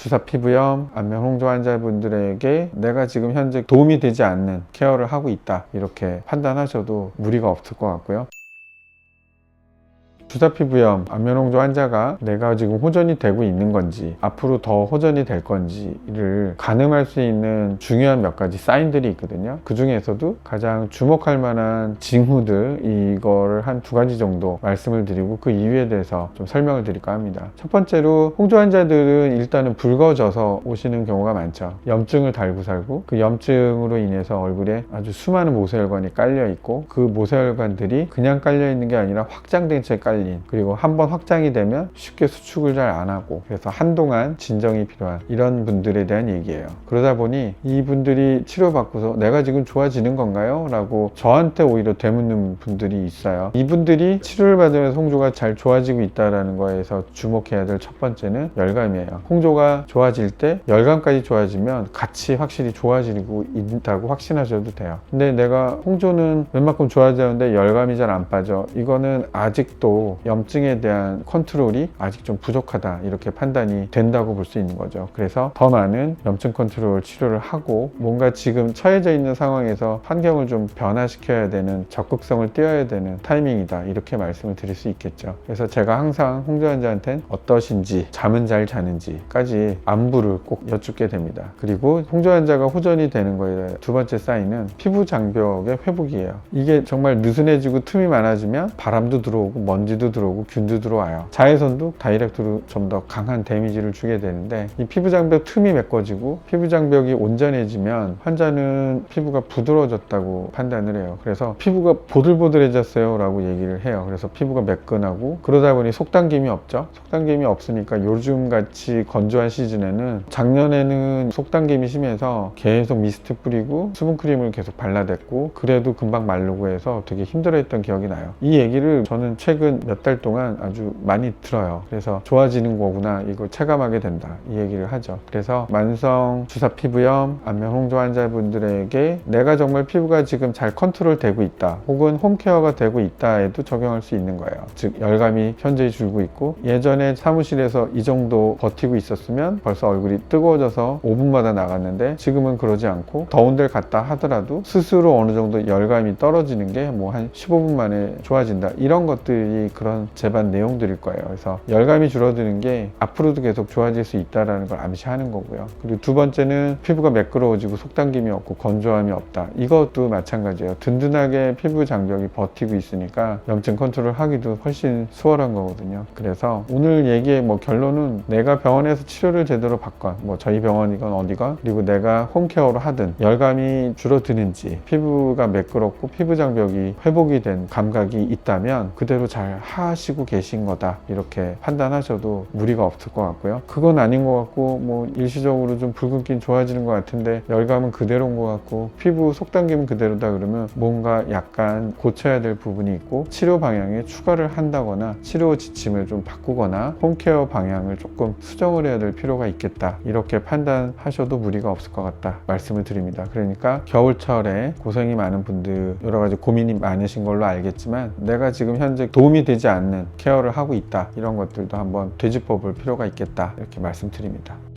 주사 피부염, 안면 홍조 환자분들에게 내가 지금 현재 도움이 되지 않는 케어를 하고 있다. 이렇게 판단하셔도 무리가 없을 것 같고요. 주사 피부염, 안면 홍조 환자가 내가 지금 호전이 되고 있는 건지 앞으로 더 호전이 될 건지를 가늠할 수 있는 중요한 몇 가지 사인들이 있거든요. 그 중에서도 가장 주목할 만한 징후들 이거를 한 두 가지 정도 말씀을 드리고 그 이유에 대해서 좀 설명을 드릴까 합니다. 첫 번째로 홍조 환자들은 일단은 붉어져서 오시는 경우가 많죠. 염증을 달고 살고 그 염증으로 인해서 얼굴에 아주 수많은 모세혈관이 깔려 있고 그 모세혈관들이 그냥 깔려 있는 게 아니라 확장된 채 깔린 그리고 한번 확장이 되면 쉽게 수축을 잘 안 하고 그래서 한동안 진정이 필요한 이런 분들에 대한 얘기예요. 그러다 보니 이분들이 치료받고서 내가 지금 좋아지는 건가요? 라고 저한테 오히려 되묻는 분들이 있어요. 이분들이 치료를 받으면서 홍조가 잘 좋아지고 있다는 거에서 주목해야 될 첫 번째는 열감이에요. 홍조가 좋아질 때 열감까지 좋아지면 같이 확실히 좋아지고 있다고 확신하셔도 돼요. 근데 내가 홍조는 웬만큼 좋아지는데 열감이 잘 안 빠져. 이거는 아직도 염증에 대한 컨트롤이 아직 좀 부족하다. 이렇게 판단이 된다고 볼 수 있는 거죠. 그래서 더 많은 염증 컨트롤 치료를 하고 뭔가 지금 처해져 있는 상황에서 환경을 좀 변화시켜야 되는 적극성을 띄어야 되는 타이밍이다. 이렇게 말씀을 드릴 수 있겠죠. 그래서 제가 항상 홍조 환자한테는 어떠신지, 잠은 잘 자는지까지 안부를 꼭 여쭙게 됩니다. 그리고 홍조 환자가 호전이 되는 거에 두 번째 사인은 피부 장벽의 회복이에요. 이게 정말 느슨해지고 틈이 많아지면 바람도 들어오고 먼지도 들어오고 균도 들어와요. 자외선도 다이렉트로 좀 더 강한 데미지를 주게 되는데 이 피부 장벽 틈이 메꿔지고 피부 장벽이 온전해지면 환자는 피부가 부드러워졌다고 판단을 해요. 그래서 피부가 보들보들해졌어요 라고 얘기를 해요. 그래서 피부가 매끈하고 그러다 보니 속당김이 없죠. 속당김이 없으니까 요즘 같이 건조한 시즌에는 작년에는 속당김이 심해서 계속 미스트 뿌리고 수분크림을 계속 발라댔고 그래도 금방 마르고 해서 되게 힘들어했던 기억이 나요. 이 얘기를 저는 최근 몇 달 동안 아주 많이 들어요. 그래서 좋아지는 거구나 이거 체감하게 된다 이 얘기를 하죠. 그래서 만성 주사 피부염, 안면 홍조 환자분들에게 내가 정말 피부가 지금 잘 컨트롤 되고 있다 혹은 홈케어가 되고 있다에도 적용할 수 있는 거예요. 즉 열감이 현저히 줄고 있고 예전에 사무실에서 이 정도 버티고 있었으면 벌써 얼굴이 뜨거워져서 5분마다 나갔는데 지금은 그러지 않고 더운 데를 갔다 하더라도 스스로 어느 정도 열감이 떨어지는 게 뭐 한 15분 만에 좋아진다 이런 것들이 그런 제반 내용들일 거예요. 그래서 열감이 줄어드는 게 앞으로도 계속 좋아질 수 있다라는 걸 암시하는 거고요. 그리고 두 번째는 피부가 매끄러워지고 속당김이 없고 건조함이 없다. 이것도 마찬가지예요. 든든하게 피부 장벽이 버티고 있으니까 염증 컨트롤 하기도 훨씬 수월한 거거든요. 그래서 오늘 얘기의 뭐 결론은 내가 병원에서 치료를 제대로 받건 뭐 저희 병원이건 어디건 그리고 내가 홈케어로 하든 열감이 줄어드는지 피부가 매끄럽고 피부 장벽이 회복이 된 감각이 있다면 그대로 잘 하시고 계신 거다 이렇게 판단하셔도 무리가 없을 것 같고요. 그건 아닌 것 같고 뭐 일시적으로 좀 붉은긴 좋아지는 것 같은데 열감은 그대로인 것 같고 피부 속당김은 그대로다 그러면 뭔가 약간 고쳐야 될 부분이 있고 치료 방향에 추가를 한다거나 치료 지침을 좀 바꾸거나 홈케어 방향을 조금 수정을 해야 될 필요가 있겠다 이렇게 판단하셔도 무리가 없을 것 같다 말씀을 드립니다. 그러니까 겨울철에 고생이 많은 분들 여러 가지 고민이 많으신 걸로 알겠지만 내가 지금 현재 도움이 되지 않는 케어를 하고 있다 이런 것들도 한번 되짚어 볼 필요가 있겠다 이렇게 말씀드립니다.